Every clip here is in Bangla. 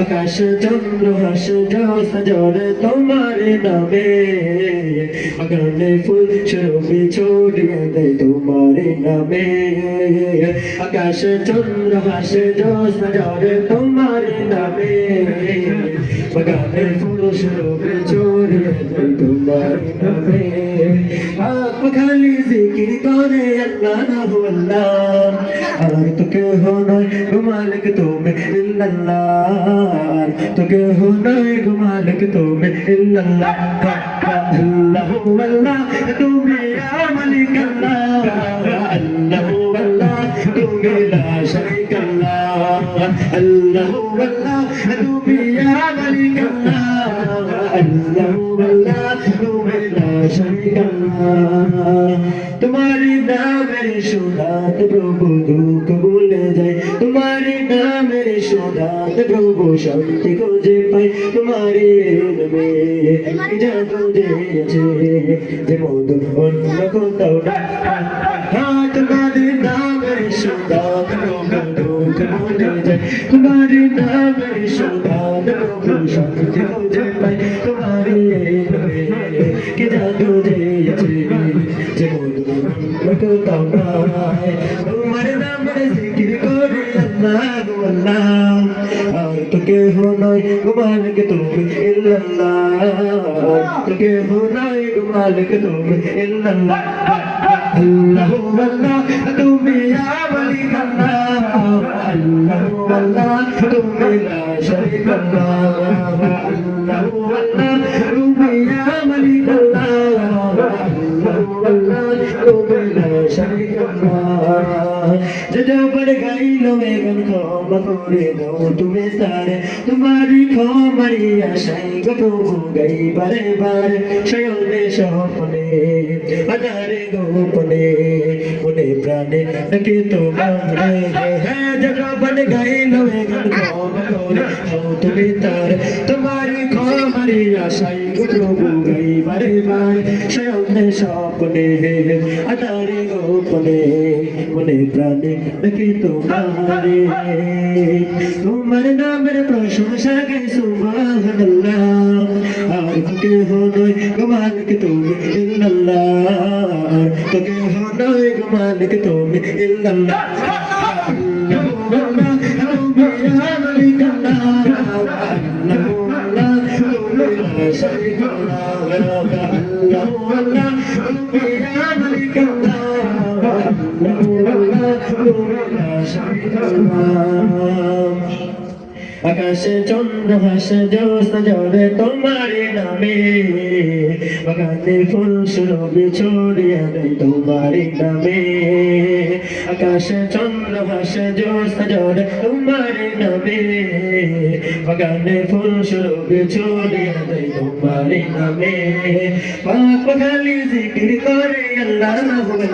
আকাশ চন্দ্র হাস সজরে তোমার নামে। আগানে ফুল ছবি ছড়িয়ে দেয় তোমার নামে। আকাশ চন্দ্র হাস সজরে তোমার নামে আগানে ফুল ছবি ছড়িয়ে দেয় তোমার নামে। খালি জিকির করে আল্লাহ না আল্লাহ আর তো কেহ নয় গো মালিক তুমি ইল্লাল্লাহ আর তো কেহ নয় গো মালিক তুমি ইল্লাল্লাহ আল্লাহ আল্লাহ তুমি ইয়া মালিক আল্লাহ আল্লাহ আল্লাহ তুমি লা শরীক আল্লাহ আল্লাহ আল্লাহ তুমি ইয়া মালিক আল্লাহ আল্লাহ আল্লাহ শরীক আল্লাহ তোমারি নামের সুধাত প্রভু দুঃখ ভুলে যায়। তোমারি প্রভু শান্তি খুঁজে পাই তোমারি নামে জাদু দিয়েছে? যে খুঁজে পাই কোথাও নাই তোমার নামের জিকির করে আল্লাহ আল্লাহ আর তো কেহ নয় মালিক তুমি ইল্লাল্লাহ তো কেহ নয় মালিক তুমি ইল্লাল্লাহ আল্লাহ আল্লাহ তুমি ইয়া মালিক আল্লাহ আল্লাহ আল্লাহ তুমি লা শরীক আল্লাহ আল্লাহ আল্লাহ তুমি সারে তোমারি ক্ষমারি আশাই গো প্রভু বারে বারে প্রভু গাই বারে বারে শয়নে স্বপ্নে, আধারে গোপনে, মনে প্রাণে নাকি তোমারে। তোমার নামের প্রশংসা গে সুবহানাল্লাহ। তোকে হনয় গোমালিক তুমি ইল্লাল্লাহ। তোকে হনয় গোমালিক তুমি ইল্লাল্লাহ। আল্লাহ আকাশে চন্দ্র, হাসে জোস জড়ে তোমার নামে। বাগানে ফুল, সুরভি ছড়িয়ে দেয় তোমার নামে। আকাশে চন্দ্র, হাসে জোস জড়ে তোমার নামে। বাগানে ফুল, সুরভি ছড়িয়ে দেয় তোমার নামে পাক খালি জিকির করে আল্লাহ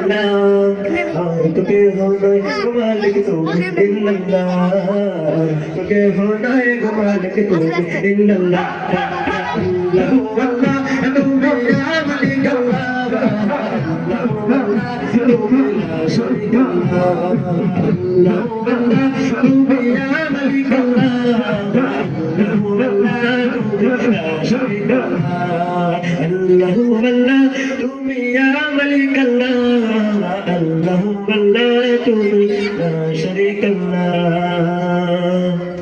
নাম আর তোকে হনয় মালিক তুমি ইল্লাল্লাহ তোকে হনয় মালিক তুমি ইল্লাল্লাহ আল্লাহু আল্লাহ তুমি ইয়া মালিক আল্লাহ আল্লাহু আল্লাহ তুমি ইয়া মালিক আল্লাহ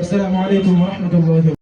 السلام عليكم ورحمة الله